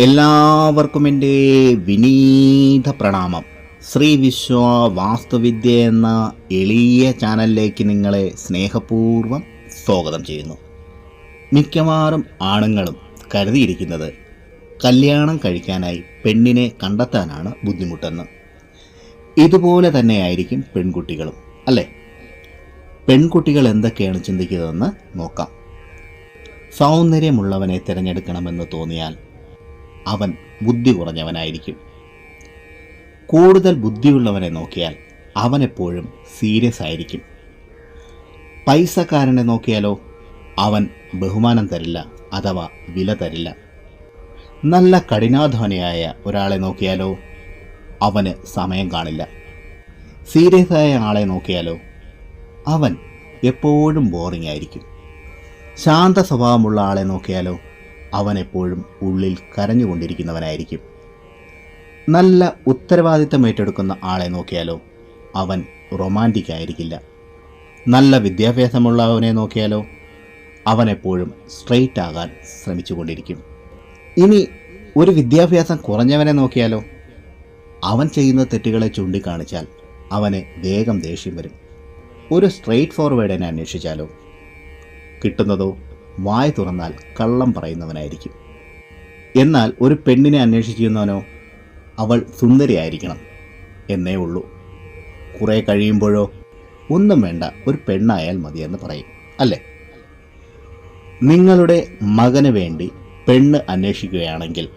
എല്ലാവർക്കും എന്റെ വിനീത പ്രണാമം. ശ്രീ വിശ്വ വാസ്തുവിദ്യ എന്ന എളിയ ചാനലിലേക്ക് നിങ്ങളെ സ്നേഹപൂർവം സ്വാഗതം ചെയ്യുന്നു. മിക്കവാറും ആണുങ്ങളും കരുതിയിരിക്കുന്നത് കല്യാണം കഴിക്കാനായി പെണ്ണിനെ കണ്ടെത്താനാണ് ബുദ്ധിമുട്ടെന്ന്. ഇതുപോലെ തന്നെയായിരിക്കും പെൺകുട്ടികളും അല്ലേ? പെൺകുട്ടികൾ എന്തൊക്കെയാണ് ചിന്തിക്കുന്നതെന്ന് നോക്കാം. സൗന്ദര്യമുള്ളവനെ തിരഞ്ഞെടുക്കണമെന്ന് തോന്നിയാൽ അവൻ ബുദ്ധി കുറഞ്ഞവനായിരിക്കും. കൂടുതൽ ബുദ്ധിയുള്ളവനെ നോക്കിയാൽ അവനെപ്പോഴും സീരിയസ് ആയിരിക്കും. പൈസക്കാരനെ നോക്കിയാലോ അവൻ ബഹുമാനം തരില്ല അഥവാ വില തരില്ല. നല്ല കഠിനാധ്വാനിയായ ഒരാളെ നോക്കിയാലോ അവന് സമയം കാണില്ല. സീരിയസ് ആയ ആളെ നോക്കിയാലോ അവൻ എപ്പോഴും ബോറിംഗ് ആയിരിക്കും. ശാന്ത സ്വഭാവമുള്ള ആളെ നോക്കിയാലോ അവൻ എപ്പോഴും ഉള്ളിൽ കരഞ്ഞുകൊണ്ടിരിക്കുന്നവനായിരിക്കും. നല്ല ഉത്തരവാദിത്തം ഏറ്റെടുക്കുന്ന ആളെ നോക്കിയാലോ അവൻ റൊമാന്റിക് ആയിരിക്കില്ല നല്ല വിദ്യാഭ്യാസമുള്ളവനെ നോക്കിയാലോ അവൻ എപ്പോഴും സ്ട്രെയിറ്റ് ആകാൻ ശ്രമിച്ചുകൊണ്ടിരിക്കും. ഇനി ഒരു വിദ്യാഭ്യാസം കുറഞ്ഞവനെ നോക്കിയാലോ അവൻ ചെയ്യുന്ന തെറ്റുകളെ ചൂണ്ടിക്കാണിച്ചാൽ അവന് വേഗം ദേഷ്യം വരും. ഒരു സ്ട്രെയിറ്റ് ഫോർവേഡിനെ അന്വേഷിച്ചാലോ? കിട്ടുന്നതോ? വായ തുറന്നാൽ കള്ളം പറയുന്നവനായിരിക്കും. എന്നാൽ ഒരു പെണ്ണിനെ അന്വേഷിക്കുന്നവനോ അവൾ സുന്ദരിയായിരിക്കണം എന്നേ ഉള്ളൂ. കുറേ കഴിയുമ്പോഴോ ഒന്നും വേണ്ട ഒരു പെണ്ണായാൽ മതിയെന്ന് പറയും അല്ലേ? നിങ്ങളുടെ മകന് വേണ്ടി പെണ്ണ് അന്വേഷിക്കുകയാണെങ്കിൽ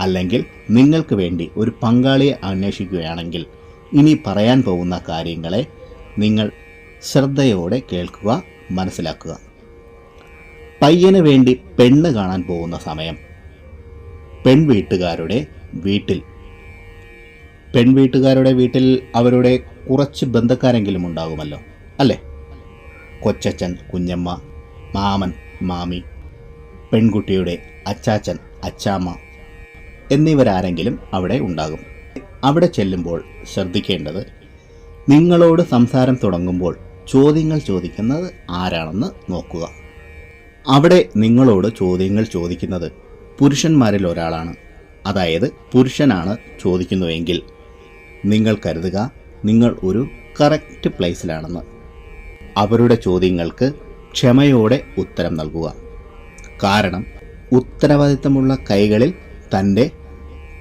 അല്ലെങ്കിൽ നിങ്ങൾക്ക് വേണ്ടി ഒരു പങ്കാളിയെ അന്വേഷിക്കുകയാണെങ്കിൽ ഇനി പറയാൻ പോകുന്ന കാര്യങ്ങളെ നിങ്ങൾ ശ്രദ്ധയോടെ കേൾക്കുക മനസ്സിലാക്കുക. പയ്യന് വേണ്ടി പെണ്ണ് കാണാൻ പോകുന്ന സമയം. പെൺവീട്ടുകാരുടെ വീട്ടിൽ. പെൺവീട്ടുകാരുടെ വീട്ടിൽ അവരുടെ കുറച്ച് ബന്ധക്കാരെങ്കിലും ഉണ്ടാകുമല്ലോ അല്ലേ? കൊച്ചച്ഛൻ കുഞ്ഞമ്മ മാമൻ മാമി പെൺകുട്ടിയുടെ അച്ചാച്ചൻ അച്ചാമ്മ എന്നിവരാരെങ്കിലും അവിടെ ഉണ്ടാകും. അവിടെ ചെല്ലുമ്പോൾ ശ്രദ്ധിക്കേണ്ടത് നിങ്ങളോട് സംസാരം തുടങ്ങുമ്പോൾ ചോദ്യങ്ങൾ ചോദിക്കുന്നത് ആരാണെന്ന് നോക്കുക. അവിടെ നിങ്ങളോട് ചോദ്യങ്ങൾ ചോദിക്കുന്നത് പുരുഷന്മാരിൽ ഒരാളാണ്. അതായത് പുരുഷനാണ് ചോദിക്കുന്നുവെങ്കിൽ നിങ്ങൾ കരുതുക നിങ്ങൾ ഒരു കറക്റ്റ് പ്ലേസിലാണെന്ന് അവരുടെ ചോദ്യങ്ങൾക്ക് ക്ഷമയോടെ ഉത്തരം നൽകുക. കാരണം ഉത്തരവാദിത്തമുള്ള കൈകളിൽ തന്റെ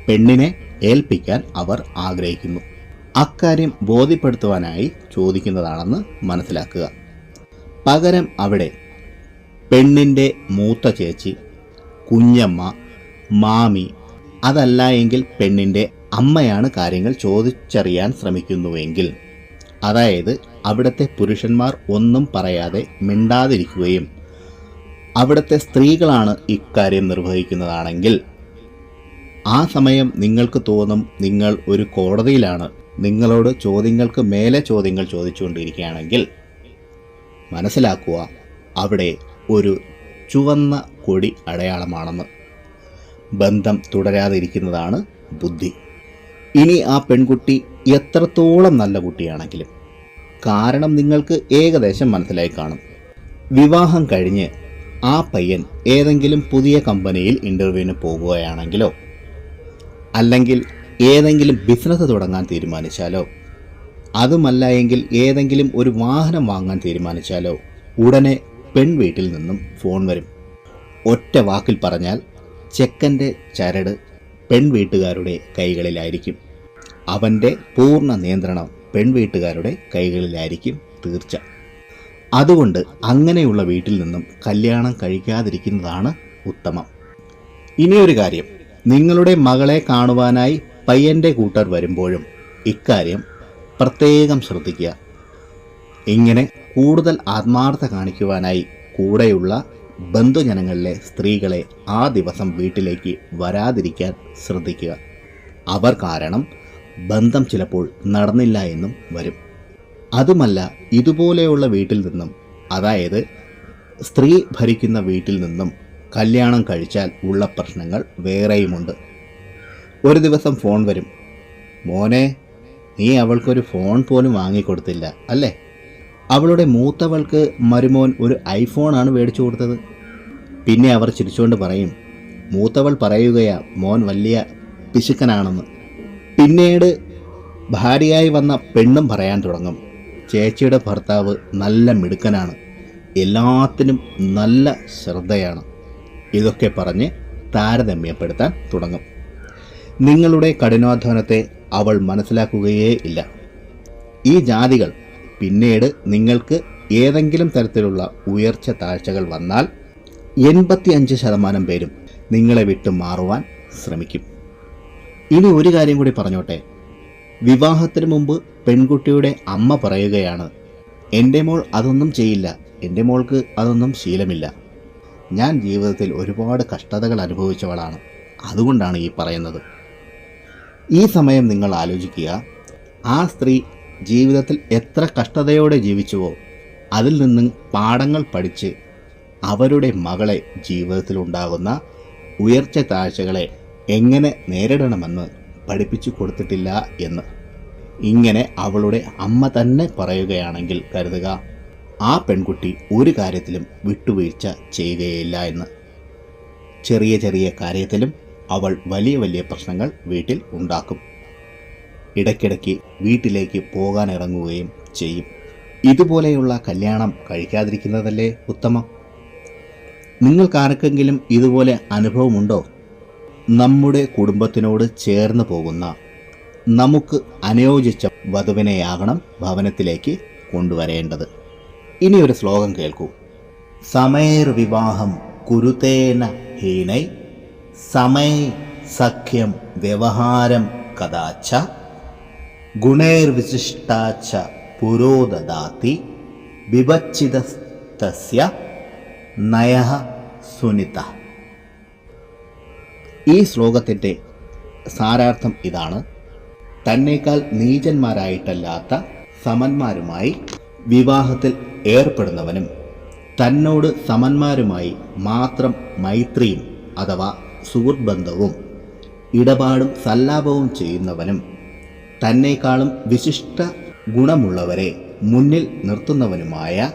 പെണ്ണിനെ ഏൽപ്പിക്കാൻ അവർ ആഗ്രഹിക്കുന്നു. അക്കാര്യം ബോധ്യപ്പെടുത്തുവാനായി ചോദിക്കുന്നതാണെന്ന് മനസ്സിലാക്കുക. പകരം അവിടെ പെണ്ണിന്റെ മൂത്ത ചേച്ചി കുഞ്ഞമ്മ മാമി അതല്ല എങ്കിൽ പെണ്ണിന്റെ അമ്മയാണ് കാര്യങ്ങൾ ചോദിച്ചറിയാൻ ശ്രമിക്കുന്നുവെങ്കിൽ. അതായത് അവിടുത്തെ പുരുഷന്മാർ ഒന്നും പറയാതെ മിണ്ടാതിരിക്കുകയും അവിടുത്തെ സ്ത്രീകളാണ് ഇക്കാര്യം നിർവഹിക്കുന്നതാണെങ്കിൽ. ആ സമയം നിങ്ങൾക്ക് തോന്നും നിങ്ങൾ ഒരു കോടതിയിലാണ്. നിങ്ങളോട് ചോദ്യങ്ങൾക്ക് മേലെ ചോദ്യങ്ങൾ ചോദിച്ചുകൊണ്ടിരിക്കുകയാണെങ്കിൽ മനസ്സിലാക്കുക അവിടെ ഒരു ചുവന്ന കൊടി അടയാളമാണെന്ന്. ബന്ധം തുടരാതിരിക്കുന്നതാണ് ബുദ്ധി. ഇനി ആ പെൺകുട്ടി എത്രത്തോളം നല്ല കുട്ടിയാണെങ്കിലും കാരണം നിങ്ങൾക്ക് ഏകദേശം മനസ്സിലായി കാണും. വിവാഹം കഴിഞ്ഞ് ആ പയ്യൻ ഏതെങ്കിലും പുതിയ കമ്പനിയിൽ ഇന്റർവ്യൂവിന് പോകുകയാണെങ്കിലോ അല്ലെങ്കിൽ ഏതെങ്കിലും ബിസിനസ് തുടങ്ങാൻ തീരുമാനിച്ചാലോ അതുമല്ല എങ്കിൽ ഏതെങ്കിലും ഒരു വാഹനം വാങ്ങാൻ തീരുമാനിച്ചാലോ ഉടനെ പെൺ വീട്ടിൽ നിന്നും ഫോൺ വരും. ഒറ്റ വാക്കിൽ പറഞ്ഞാൽ ചെക്കന്റെ ചരട് പെൺവീട്ടുകാരുടെ കൈകളിലായിരിക്കും. അവന്റെ പൂർണ നിയന്ത്രണം പെൺവീട്ടുകാരുടെ കൈകളിലായിരിക്കും തീർച്ച അതുകൊണ്ട് അങ്ങനെയുള്ള വീട്ടിൽ നിന്നും കല്യാണം കഴിക്കാതിരിക്കുന്നതാണ് ഉത്തമം. ഇനിയൊരു കാര്യം. നിങ്ങളുടെ മകളെ കാണുവാനായി പയ്യന്റെ കൂട്ടർ വരുമ്പോഴും ഇക്കാര്യം പ്രത്യേകം ശ്രദ്ധിക്കുക. ഇങ്ങനെ കൂടുതൽ ആത്മാർത്ഥ കാണിക്കുവാനായി കൂടെയുള്ള ബന്ധുജനങ്ങളിലെ സ്ത്രീകളെ ആ ദിവസം വീട്ടിലേക്ക് വരാതിരിക്കാൻ ശ്രദ്ധിക്കുക. അവർ കാരണം ബന്ധം ചിലപ്പോൾ നടന്നില്ല എന്നും വരും. അതുമല്ല ഇതുപോലെയുള്ള വീട്ടിൽ നിന്നും അതായത് സ്ത്രീ ഭരിക്കുന്ന വീട്ടിൽ നിന്നും കല്യാണം കഴിച്ചാൽ ഉള്ള പ്രശ്നങ്ങൾ വേറെയുമുണ്ട്. ഒരു ദിവസം ഫോൺ വരും. മോനെ നീ അവൾക്കൊരു ഫോൺ പോലും വാങ്ങിക്കൊടുത്തില്ല അല്ലേ? അവളുടെ മൂത്തവൾക്ക് മരുമോൻ ഒരു ഐഫോണാണ് മേടിച്ചു കൊടുത്തത്. പിന്നെ അവർ ചിരിച്ചുകൊണ്ട് പറയും മൂത്തവൾ പറയുകയാ മോൻ വലിയ പിശുക്കനാണെന്ന്. പിന്നീട് ഭാര്യയായി വന്ന പെണ്ണും പറയാൻ തുടങ്ങും ചേച്ചിയുടെ ഭർത്താവ് നല്ല മിടുക്കനാണ് എല്ലാത്തിനും നല്ല ശ്രദ്ധയാണ്. ഇതൊക്കെ പറഞ്ഞ് താരതമ്യപ്പെടുത്താൻ തുടങ്ങും. നിങ്ങളുടെ കഠിനാധ്വാനത്തെ അവൾ മനസ്സിലാക്കുകയേ ഇല്ല. ഈ ജാതികൾ പിന്നീട് നിങ്ങൾക്ക് ഏതെങ്കിലും തരത്തിലുള്ള ഉയർച്ച താഴ്ചകൾ വന്നാൽ എൺപത്തിയഞ്ച് ശതമാനം പേരും നിങ്ങളെ വിട്ടു മാറുവാൻ ശ്രമിക്കും. ഇനി ഒരു കാര്യം കൂടി പറഞ്ഞോട്ടെ. വിവാഹത്തിന് മുമ്പ് പെൺകുട്ടിയുടെ അമ്മ പറയുകയാണ് എന്റെ മോൾ അതൊന്നും ചെയ്യില്ല. എന്റെ മോൾക്ക് അതൊന്നും ശീലമില്ല. ഞാൻ ജീവിതത്തിൽ ഒരുപാട് കഷ്ടതകൾ അനുഭവിച്ചവളാണ്. അതുകൊണ്ടാണ് ഈ പറയുന്നത്. ഈ സമയം നിങ്ങൾ ആലോചിക്കുക. ആ സ്ത്രീ ജീവിതത്തിൽ എത്ര കഷ്ടതയോടെ ജീവിച്ചുവോ അതിൽ നിന്നും പാഠങ്ങൾ പഠിച്ച് അവരുടെ മകളെ ജീവിതത്തിൽ ഉണ്ടാകുന്ന ഉയർച്ച താഴ്ചകളെ എങ്ങനെ നേരിടണമെന്ന് പഠിപ്പിച്ചു കൊടുത്തിട്ടില്ല എന്ന്. ഇങ്ങനെ അവളുടെ അമ്മ തന്നെ പറയുകയാണെങ്കിൽ കരുതുക ആ പെൺകുട്ടി ഒരു കാര്യത്തിലും വിട്ടുവീഴ്ച ചെയ്യുകയില്ല എന്ന്. ചെറിയ ചെറിയ കാര്യത്തിലും അവൾ വലിയ വലിയ പ്രശ്നങ്ങൾ വീട്ടിൽ ഉണ്ടാക്കും. ഇടയ്ക്കിടയ്ക്ക് വീട്ടിലേക്ക് പോകാൻ ഇറങ്ങുകയും ചെയ്യും. ഇതുപോലെയുള്ള കല്യാണം കഴിക്കാതിരിക്കുന്നതല്ലേ ഉത്തമം? നിങ്ങൾക്കാർക്കെങ്കിലും ഇതുപോലെ അനുഭവമുണ്ടോ? നമ്മുടെ കുടുംബത്തിനോട് ചേർന്ന് പോകുന്ന നമുക്ക് അനുയോജിച്ച വധുവിനെയാകണം ഭവനത്തിലേക്ക് കൊണ്ടുവരേണ്ടത്. ഇനി ഒരു ശ്ലോകം കേൾക്കൂ. സമയർ വിവാഹം കുരുതേന ഹീനൈ സമയ സഖ്യം വ്യവഹാരം കഥാച്ച ഗുണൈർവിശിഷ്ടാച്ച പുരോദാതി വിഭച്ചിതസ്യ നയ സുനിത. ഈ ശ്ലോകത്തിന്റെ സാരാർത്ഥം ഇതാണ്. തന്നേക്കാൾ നീചന്മാരായിട്ടല്ലാത്ത സമന്മാരുമായി വിവാഹത്തിൽ ഏർപ്പെടുന്നവനും തന്നോട് സമന്മാരുമായി മാത്രം മൈത്രിയും അഥവാ സുഹൃത്ബന്ധവും ഇടപാടും സല്ലാപവും ചെയ്യുന്നവനും തന്നേക്കാളും വിശിഷ്ട ഗുണമുള്ളവരെ മുന്നിൽ നിർത്തുന്നവനുമായ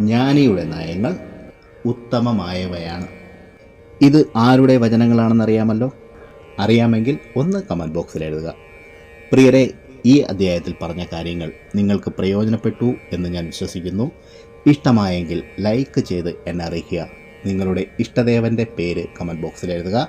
ജ്ഞാനിയുടെ നയങ്ങൾ ഉത്തമമായവയാണ്. ഇത് ആരുടെ വചനങ്ങളാണെന്നറിയാമല്ലോ? അറിയാമെങ്കിൽ ഒന്ന് കമന്റ് ബോക്സിൽ എഴുതുക. പ്രിയരെ ഈ അധ്യായത്തിൽ പറഞ്ഞ കാര്യങ്ങൾ നിങ്ങൾക്ക് പ്രയോജനപ്പെട്ടു എന്ന് ഞാൻ വിശ്വസിക്കുന്നു. ഇഷ്ടമായെങ്കിൽ ലൈക്ക് ചെയ്ത് എന്നെ അറിയിക്കുക. നിങ്ങളുടെ ഇഷ്ടദേവന്റെ പേര് കമന്റ് ബോക്സിൽ എഴുതുക.